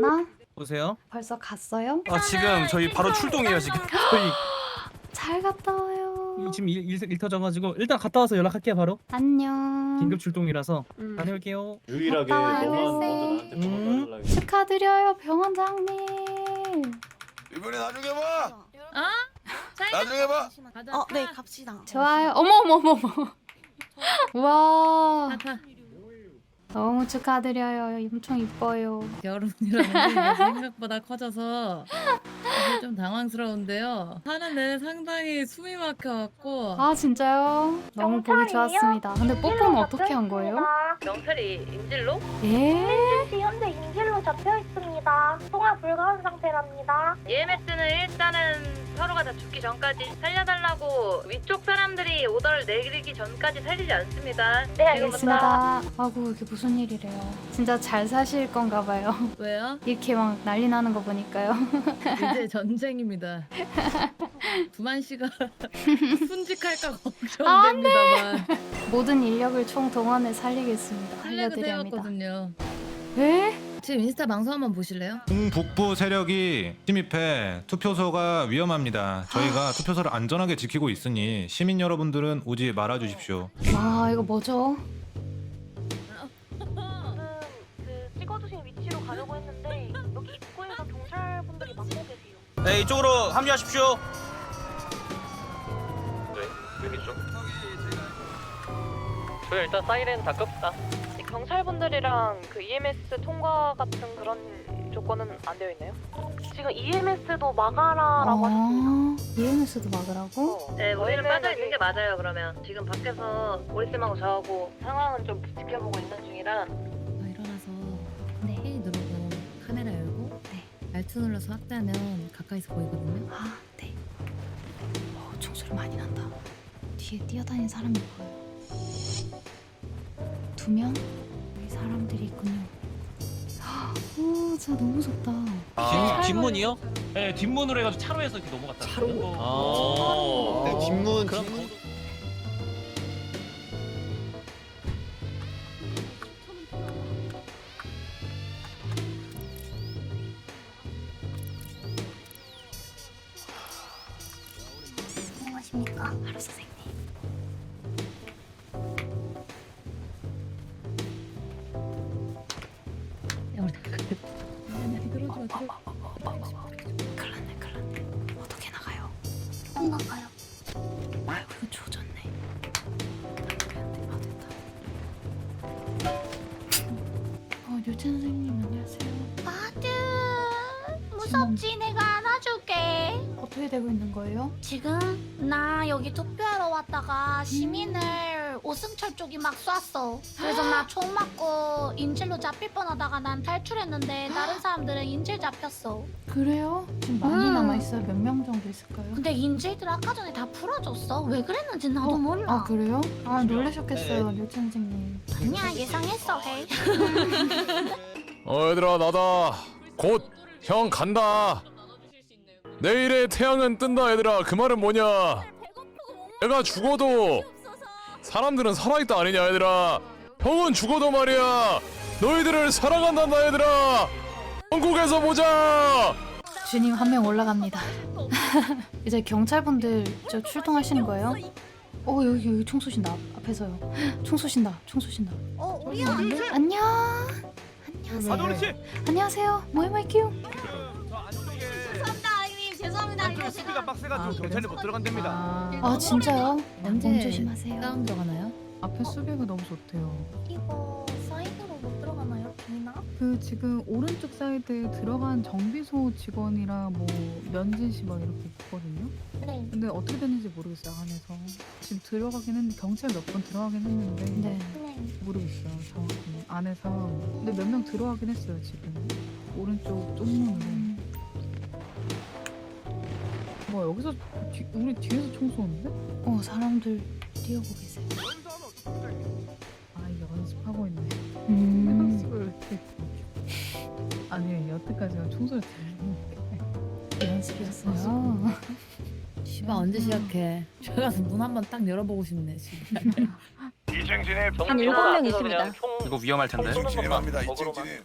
왔나? 보세요. 벌써 갔어요? 아 지금 저희 바로 출동해요 지금. 저희 잘 갔다 와요. 지금 일, 일, 일 터져가지고 일단 갔다 와서 연락할게요 바로. 안녕. 긴급 출동이라서 음. 다녀올게요. 유일하게 갔다 와요. 너만 먼저 나한테 음. 전화달라고 축하드려요 병원장님. 이번에 나중에 봐. 어? 나중에 봐. 어, 네, 갑시다. 좋아요. 어머 어머 어머. 어머. 와. 너무 축하드려요. 엄청 이뻐요. 여름이라는 게 생각보다 커져서 사실 좀 당황스러운데요. 하는 내내 상당히 숨이 막혀갖고 아 진짜요? 너무 보기 좋았습니다. 근데 뽀뽀는 어떻게 한 거예요? 경찰이 인질로? 예? 시 현재 인질로 잡혀 있 습니다. 통화 불가한 상태랍니다. EMS는 일단은 서로가 다 죽기 전까지 살려달라고 위쪽 사람들이 오더를 내리기 전까지 살리지 않습니다. 네, 알겠습니다. 아구 이게 무슨 일이래요? 진짜 잘 사실 건가 봐요. 왜요? 이렇게 막 난리 나는 거 보니까요. 이제 전쟁입니다. 두만 씨가 순직할까 아, 걱정됩니다만 모든 인력을 총 동원해 살리겠습니다. 세웠거든요. 에? 지금 인스타 방송 한번 보실래요? 북부 세력이 침입해 투표소가 위험합니다. 저희가 투표소를 안전하게 지키고 있으니 시민 여러분들은 오지 말아 주십시오. 와 이거 뭐죠? 지금 그 찍어주신 위치로 가려고 했는데 여기 입구에서 경찰분들이 막고 계세요. 네 이쪽으로 합류하십시오. 저희 일단 사이렌 다 끕시다. 경찰분들이랑 그 EMS 통과 같은 그런 조건은 안 되어 있나요? 지금 EMS도 막아라라고 하셨습니다. 아, EMS도 막으라고? 네, 우리는 빠져 있는 게 맞아요. 그러면 지금 밖에서 오리쌤하고 저하고 상황은 좀 지켜보고 있는 중이라 아, 일어나서 네. 회의 누르고 카메라 열고 네. 알트 눌러서 확대하면 가까이서 보이거든요. 아 네. 어 총소리 많이 난다. 뒤에 뛰어다니는 사람이 보여요. 두 명? 사람들이 있군요. 오, 진짜 너무 무섭다. 뒷, 뒷문이요? 네, 뒷문으로 해가지고 차로 해서 이렇게 넘어갔다. 차로? 아. 네, 뒷문 그럼 뒷문 어떻게 되고 있는 거예요? 지금 나 여기 투표하러 왔다가 시민을 오승철 쪽이 막 쐈어. 그래서 나 총 맞고 인질로 잡힐 뻔하다가 난 탈출했는데 다른 사람들은 인질 잡혔어. 그래요? 지금 많이 음. 남아있어요. 몇 명 정도 있을까요? 근데 인질들 아까 전에 다 풀어줬어. 왜 그랬는지 나도 몰라. 아, 그래요? 아, 놀라셨겠어요, 류채 선생님. 아니야 예상했어 헤이. 어 얘들아 나다 곧 형 간다 내일의 태양은 뜬다 얘들아 그 말은 뭐냐 내가 죽어도 사람들은 살아있다 아니냐 얘들아 형은 죽어도 말이야 너희들을 사랑한단다 얘들아 한국에서 보자 주님 한 명 올라갑니다. 이제 경찰분들 저 출동하시는 거예요? 어 여기 여기 총 쏘신다 앞- 앞에서요. 총 쏘신다. 총 쏘신다. 어 우리야. 안녕. 안녕하세요. 안녕하세요. 모이모이큐. 죄 안쪽에 수비가 빡세가지고 경찰이 못 들어간답니다. 아 진짜요? 언제 몸 조심하세요. 다운 들어가나요? 앞에 수비가 너무 좋대요. 이거 사이드로 못 들어가나요 비나? 그 지금 오른쪽 사이드에 들어간 정비소 직원이랑 뭐 면진 씨막 이렇게 있거든요. 네. 근데 어떻게 됐는지 모르겠어요 안에서. 지금 들어가긴 했는데 경찰 몇 번 들어가긴 했는데 네. 네. 모르겠어요 정확히 안에서. 근데 몇 명 들어가긴 했어요 지금. 오른쪽 쪽문으로. 뭐 여기서 뒤, 우리 뒤에서 총 쏘는데? 어 사람들 뛰어오고 계세요. 아 연습하고 있네. 음. 연습을 이렇게. 아니 여태까지가 총소리 들리는 연습이었어요. 씨발 언제 시작해? 저기 가서 문 한번 딱 열어보고 싶네 지금. 이생진의 한 일곱 명 있습니다. 이거 위험할 텐데. 진입합니다. 이증진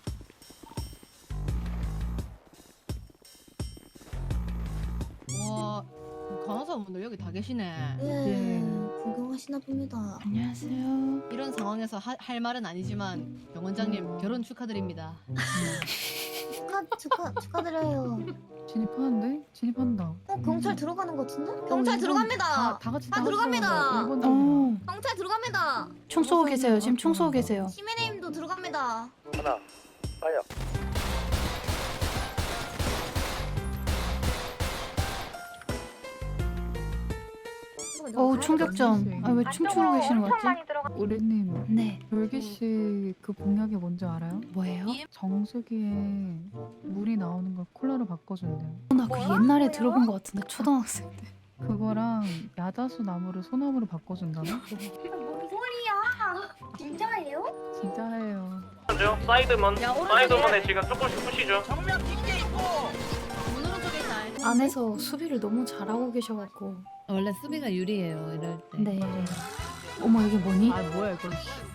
간호사분들 여기 다 계시네. 예. 구경하시나 봅니다. 안녕하세요. 이런 상황에서 하, 할 말은 아니지만 병 원장님 결혼 축하드립니다. 축하 축하 축하드려요. 진입하는데? 진입한다. 어 경찰 들어가는 것 같은데? 어, 경찰 일본 들어갑니다. 다, 다 같이 다 들어갑니다. 일본적이다. 어, 경찰 들어갑니다. 총 쏘고 계세요. 지금 총 쏘고 계세요. 시민의힘도 들어갑니다. 하나, 빠져. 어우 총격전. 아왜 춤추고 계시는 거 같지? 우리님 네. 별기 씨그 공약이 뭔지 알아요? 뭐예요? 정수기에 물이 나오는 걸 콜라로 바꿔준대요. 나 그 옛날에 들어본 것 같은데 초등학생 때. 그거랑 야자수 나무를 소나무로 바꿔준다나? 뭔 소리야? 진짜예요? 진짜예요. 사이드먼 사이드먼에 지금 조금씩 푸시죠. 안에서 수비를 너무 잘하고 계셔갖고. 원래 수비가 유리해요 이럴 때. 네. 어머 이게 뭐니? 아 뭐야 이거?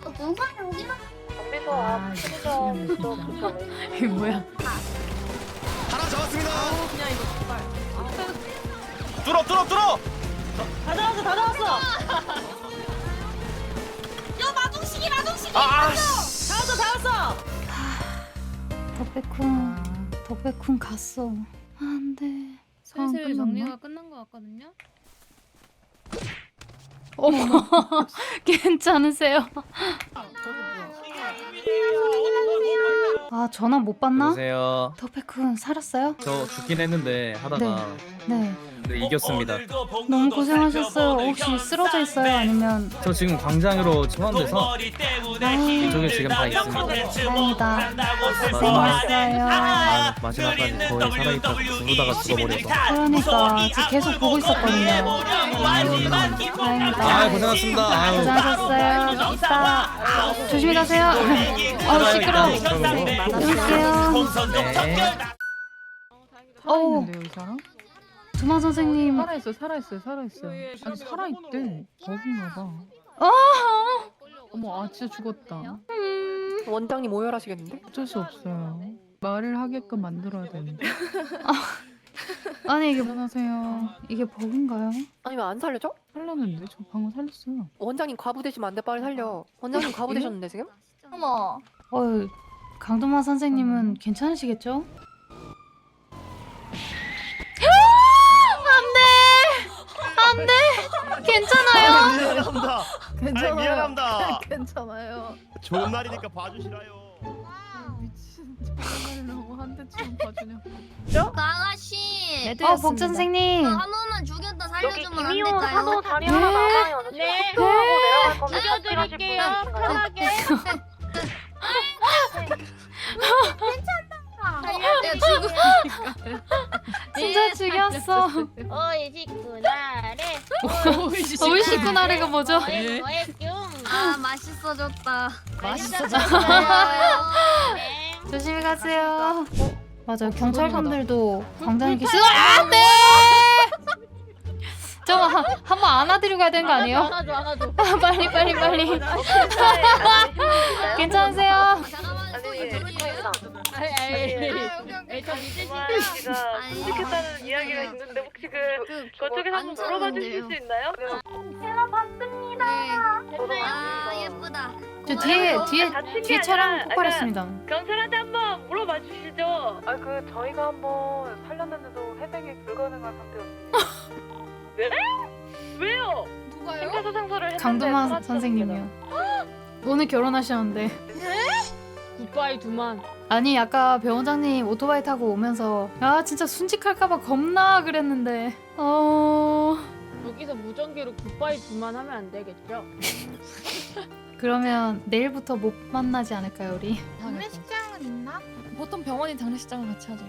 어, 누가 여기만 정비소 아, 앞 이거 이게 뭐야? 하나 잡았습니다. 뚫어, 뚫어, 뚫어. 야 마동식이 마동식이 아, 덕배쿤. 덕배쿤 갔어. 안 돼. 상황 슬슬 끝났나? 정리가 끝난 것 같거든요. 어머. 괜찮으세요? 아 전화 못 받나? 여보세요. 덕배쿤 살았어요? 저 죽긴 했는데 하다가 네. 네, 이겼습니다. 너무 고생하셨어요. 혹시 쓰러져 있어요? 아니면 저 지금 광장으로 소환돼서 아, 이쪽에 지금 다 있습니다. 다행이다. 고생했어요. 아, 마지막까지 거의 살아있다가 부르다가 죽어버려서. 그러니까 저 계속 보고 있었거든요. 다행이다. 아, 고생하셨습니다. 아유. 고생하셨어요. 이따 조심히 가세요. 어 시끄러. 여보세요. 네. 어우. 살아있는데요 이 사람? 두만 선생님. 살아있어 살아있어요 살아있어요. 아니 살아있대. 버그인가 봐. 어. 어머 아 진짜 죽었다. 원장님 오열하시겠는데? 어쩔 수 없어요. 말을 하게끔 만들어야 되는데. 아니 이게 일어나세요. 이게 버그인가요? 아니 왜 안 살려줘? 살렸는데 저 방금 살렸어요. 원장님 과부 되시면 안 돼 빨리 살려. 원장님 과부 되셨는데 지금? 어머 어 강두만 선생님은 괜찮으시겠죠? 괜찮아요. 미안합니다. 괜찮아요. 좋은 날이니까 봐주시라요. 미친 정말로 한 대처럼 봐주냐. 그 아가씨 어 복전 선생님. 한 번만 죽였다 살려주면 안 될까요? 자리 하나 남아요. 네. 내려갈 겁니다. 죽여드릴게요 편하게 내가 죽을 진짜 죽였어. 어이식구나래 어이시구나래가 뭐죠? 아 맛있어졌다 맛있어졌다. 조심히 가세요. 맞아요. 경찰관들도 광장에 계시. 아 네. 저거 한번 안아드리고 가야 되는 거 아니에요? 안아줘 안아줘 빨리 빨리 빨리. 괜찮으세요? 또 예. 지금 죽겠다는 이야기가 있는데 혹시 그 그쪽에서 한번 물어봐 주실 수 있나요? 아 예쁘다 저 뒤에 뒤에 뒤에 차량 폭발했습니다. 경찰한테 한번 물어봐 주시죠. 아 그 저희가 한번 살렸는데도 해백이 불가능한 상태였습니다. 네? 왜요? 누가요? 했는데 강동만 살았습니다. 선생님이요. 오늘 결혼하셨는데. 굿바이 두만. 아니 아까 병원장님 오토바이 타고 오면서 아 진짜 순직할까봐 겁나 그랬는데. 어. 여기서 무전기로 굿바이 두만 하면 안 되겠죠? 그러면 내일부터 못 만나지 않을까요 우리? 장례식장은 있나? 보통 병원이 장례식장을 같이 하죠.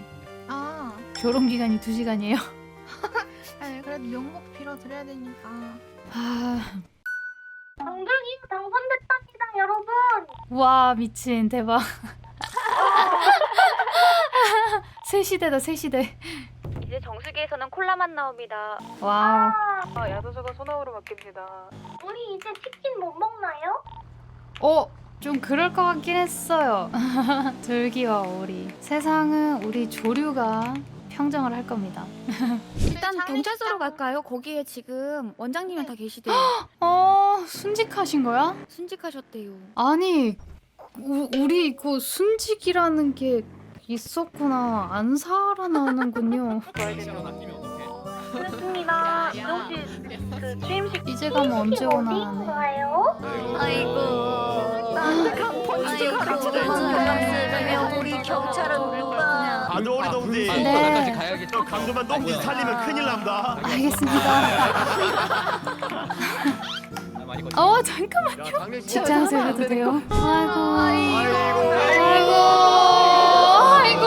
아. 결혼 기간이 2 시간이에요? 아니, 그래도 명목 빌어드려야 되니까. 아, 와 미친 대박 새 시대다 새 시대 이제 정수기에서는 콜라만 나옵니다. 와우 아, 야도수가 소나무로 바뀝니다. 우리 이제 치킨 못 먹나요? 어? 좀 그럴 것 같긴 했어요. 둘기와 오리. 세상은 우리 조류가 평정을 할 겁니다. 일단 경찰서로 갈까요? 거기에 지금 원장님이 다 계시대요. 어 순직하신 거야? 순직하셨대요. 아니 우, 우리 그 순직이라는 게 있었구나 안 살아나는군요. 그렇습니다. 혹시 그 취임식 이제 가면 언제 오나 하네. 아이고. 가르쳐줬으면 우리 경찰은 누가? 아주 어리 동지. 네저 강도만 똥지 살리면 큰일 납니다. 알겠습니다. 어 잠깐만요. 직장에서 해도 돼요? 아이고 아이고 아이고 아이고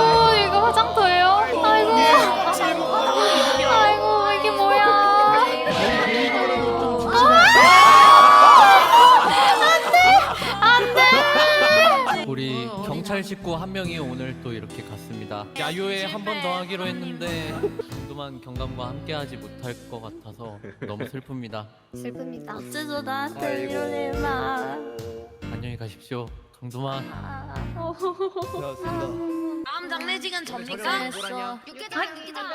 이거 화장터예요? 아이고 아이고 이게 뭐야? 우리 경찰 식구 한 명이 오늘 또 이렇게 갔습니다. 야유회 한 번 더 하기로 했는데 그동안 경감과 함께하지 못할 것 같아서 너무 슬픕니다. 슬픕니다. 어째서 나한테 이런 일만? 안녕히 가십시오, 강두마. 다음 장례식은 접니까? 육개장 육개장.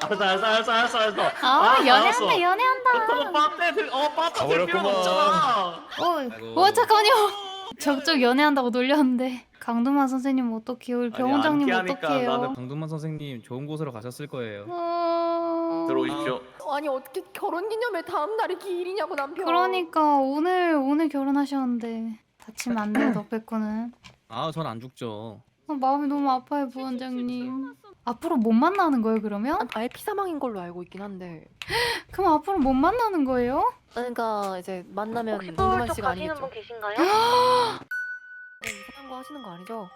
알았어 알았어 알았어 알았어 알았어 아 알았어. 연애한다 연애한다. 빠떼 들, 어 빠떼 들 필요는 가버렸구만. 없잖아 어, 어 잠깐만요. 저쪽 연애한다고 놀렸는데 강두만 선생님 어떡해요? 우리 병원장님 어떡해요? 강동만 선생님 좋은 곳으로 가셨을 거예요. 어... 들어오십시오 아니 어떻게 결혼 기념일 다음 날이 기일이냐고 남편. 그러니까 오늘 오늘 결혼하셨는데 다치면 안 돼요 덕백구는. 아, 전 안 죽죠. 아, 마음이 너무 아파요 부원장님. 앞으로 못 만나는 거예요 그러면? 아예 피사망인 걸로 알고 있긴 한데. 그럼 앞으로 못 만나는 거예요? 그러니까 이제 만나면 혹시 궁금한 쪽 씨가 가시는 아니겠죠. 분 계신가요? 네, 이상한 거 하시는 거 아니죠?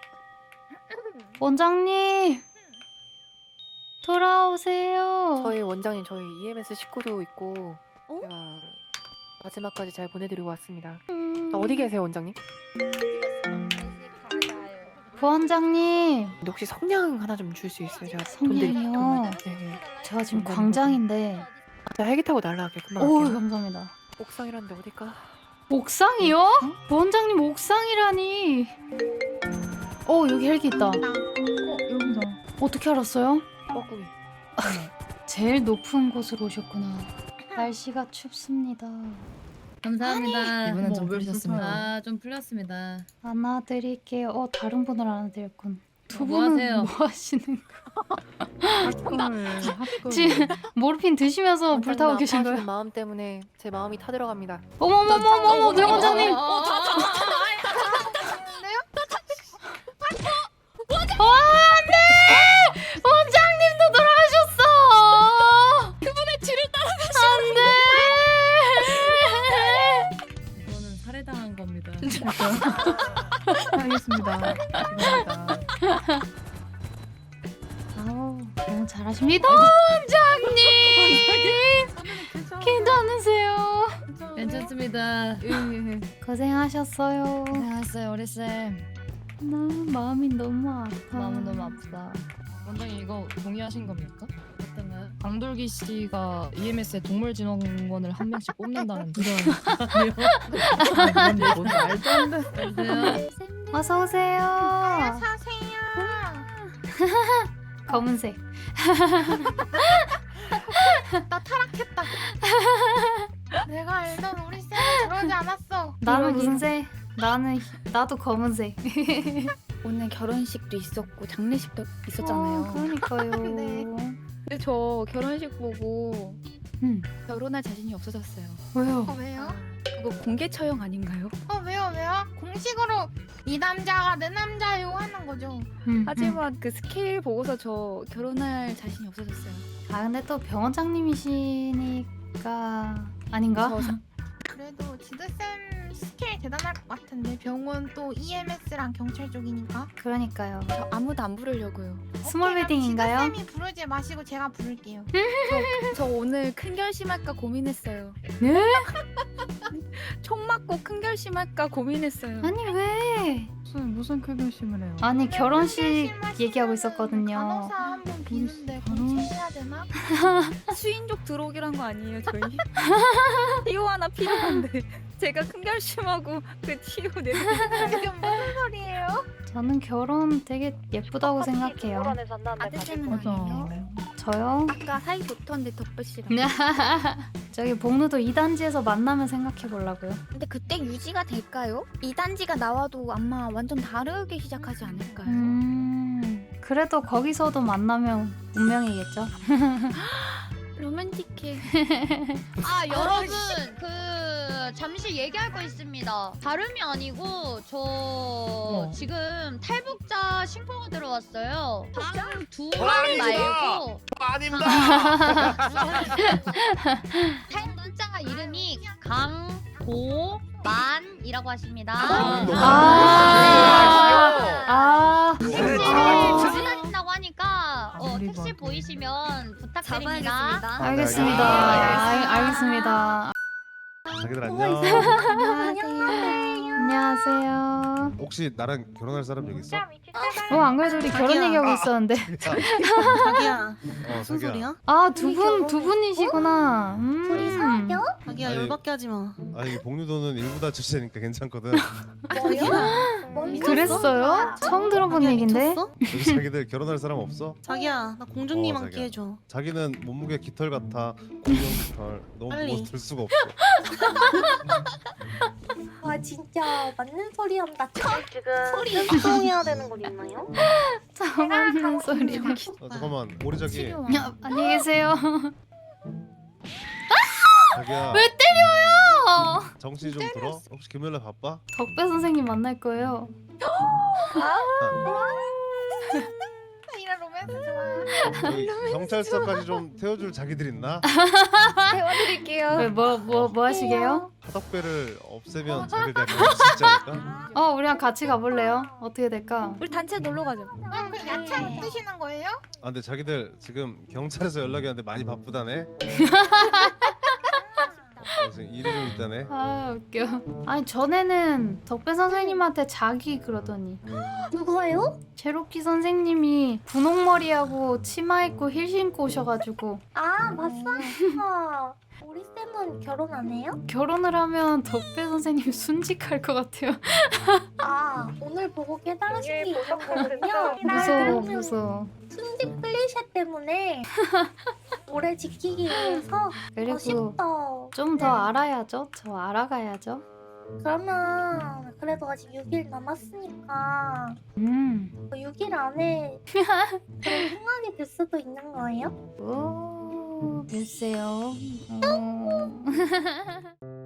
원장님 돌아오세요. 저희 원장님 저희 EMS 식구도 있고 제가 마지막까지 잘 보내드리고 왔습니다. 음, 어디 계세요 원장님? 부원장님 근데 혹시 성냥 하나 좀 줄 수 있어요? 제가 성냥이요? 돈 드릴 네. 제가 지금. 광장인데. 제가 헬기 타고 날라갈게요. 금방 오 갈게요. 감사합니다. 옥상이란데 어딜까? 옥상이요? 부원장님 옥상이라니. 어 여기 헬기 있다. 어 여기다. 어떻게 알았어요? 뻐꾸기. 제일 높은 곳으로 오셨구나. 날씨가 춥습니다. 감사합니다. 이번엔 좀 부르셨습니다. 아, 좀 풀렸습니다. 안아드릴게요. 어 다른 분을 안아드렸군. 두 뭐 분은 하세요? 뭐 하시는 거? 지금 모르핀 드시면서 불타고 계신 거예요? 마음 때문에 제 마음이 타들어갑니다. 어머머머머머 배 원장님. 어, 어, 어, 어. 와 고생하셨어요. 안녕하세요 우리 쌤. 나 마음이 너무 아파. 마음은 너무 아프다. 원장님 이거 동의하신 겁니까? 강돌기 씨가 EMS의 동물진흥원을 한 명씩 뽑는다는데. 이건 뭐 말도 안 돼. 안녕하세요. 어서 오세요. 사세요. 검은색. 나 타락했다. 내가 알던 우리 쌤은 그러지 않았어. 나는 무슨 색? 나는 희- 나도 검은색. 오늘 결혼식도 있었고 장례식도 어, 있었잖아요. 그러니까요. 네. 근데 저 결혼식 보고 음. 결혼할 자신이 없어졌어요. 왜요? 어 왜요? 그거 공개 처형 아닌가요? 어 왜요 왜요? 공식으로 이 남자가 내 남자요 하는 거죠. 음, 음. 하지만 그 스케일 보고서 저 결혼할 자신이 없어졌어요. 아 근데 또 병원장님이시니까 아닌가? 저 그래도 지드쌤 스케일 대단할 것 같은데 병원 또 EMS랑 경찰 쪽이니까. 그러니까요. 저 아무도 안 부르려고요. 스몰 웨딩인가요? 지드쌤이 부르지 마시고 제가 부를게요. 저 오늘 큰 결심할까 고민했어요. 네? 총 맞고 큰 결심할까 고민했어요. 아니 왜? 무슨 무슨 큰 결심을 해요? 아니 결혼식 얘기하고 있었거든요. 간호사 한분 비는데 간호- 공채해야 되나? 수인족 들어오기란 거 아니에요, 저희? 티오 하나 필요한데 제가 큰 결심하고 그 티오 내는 지금 무슨 소리예요? 저는 결혼 되게 예쁘다고 생각해요. 아저씨는 맞아. 아니에요? 저요? 아까 사이 좋던데 덕분 씨랑. 저기 복루도 2단지에서 만나면 생각해 보려고요. 근데 그때 유지가 될까요? 이 단지가 나와도 아마 완전 다르게 시작하지 않을까요? 음, 그래도 거기서도 만나면 운명이겠죠. 로맨틱해. 아 여러분 그 잠시 얘기할 거 있습니다. 다름이 아니고 저 지금 탈북자 신고가 들어왔어요. 방두 마리 말고 아닙니다. 탈북자 이름이 강도만이라고 하십니다. 아, 아, 주문하신다고 하니까 어, 택시 막- 보이시면 부탁드립니다. 알겠습니다. 알, 알겠습니다. 자기들 안녕. 안녕 하세요. 혹시 나랑 결혼할 사람 여기 있어? 어, 안 그래도 우리 결혼 얘기하고 있었는데. 자기야 어, 무슨 자기야. 소리야? 아, 두 분, 두 분이시구나. 음. 자기야 아니, 열받게 하지 마. 아 이게 복류도는 일부 다주제니까 괜찮거든. 그랬어요? 처음 들어본 얘긴데. 미쳤어? 여기 자기들 결혼할 사람 없어? 자기야 나 공주님 어, 자기야. 해줘. 자기는 몸무게 깃털 같아. 공룡 깃털. 너무 빨리. 무거워서 들 수가 없어. 와 진짜 맞는 소리 한다. 지금 소리 소통해야 되는 거 있나요? 하는 소리를. 어, 잠깐만 우리 저기 야, 안녕히 계세요. 자기야 왜 때려요? 정신 좀 들어. 혹시 금요일날 바빠? 덕배 선생님 만날 거예요. 로맨스 좋아. 여기 경찰서까지 좀 태워줄 자기들 있나? 왜, 뭐, 뭐, 뭐 하시게요? 하덕배를 없애면 자기들 갈수 있지 않을까? 어, 우리랑 같이 가볼래요? 어떻게 될까? 우리 단체 놀러 가죠. 네. 야채 뜨시는 거예요? 아 근데 자기들 지금 경찰에서 연락이 왔는데 많이 바쁘다네. 어, 지금 일이 좀 있다네. 아, 웃겨. 아니, 전에는 덕배 선생님한테 자기 그러더니. 누구예요? 제로키 선생님이 분홍 머리하고 치마 입고 힐 신고 오셔가지고 아 맞습니다. 우리 쌤은 결혼 안 해요? 결혼을 하면 덕배 선생님 순직할 것 같아요. 아 오늘 보고 깨달으신 게 있었거든요. 무서워, 무서워. 순직 클리셰 때문에 오래 지키기 위해서 그리고 아쉽다. 좀 더 알아야죠. 저 알아가야죠. 그러면 그래도 아직 6일 남았으니까 음. 6일 안에 그런 생각이 들 수도 있는 거예요? 오, 글쎄요. 어...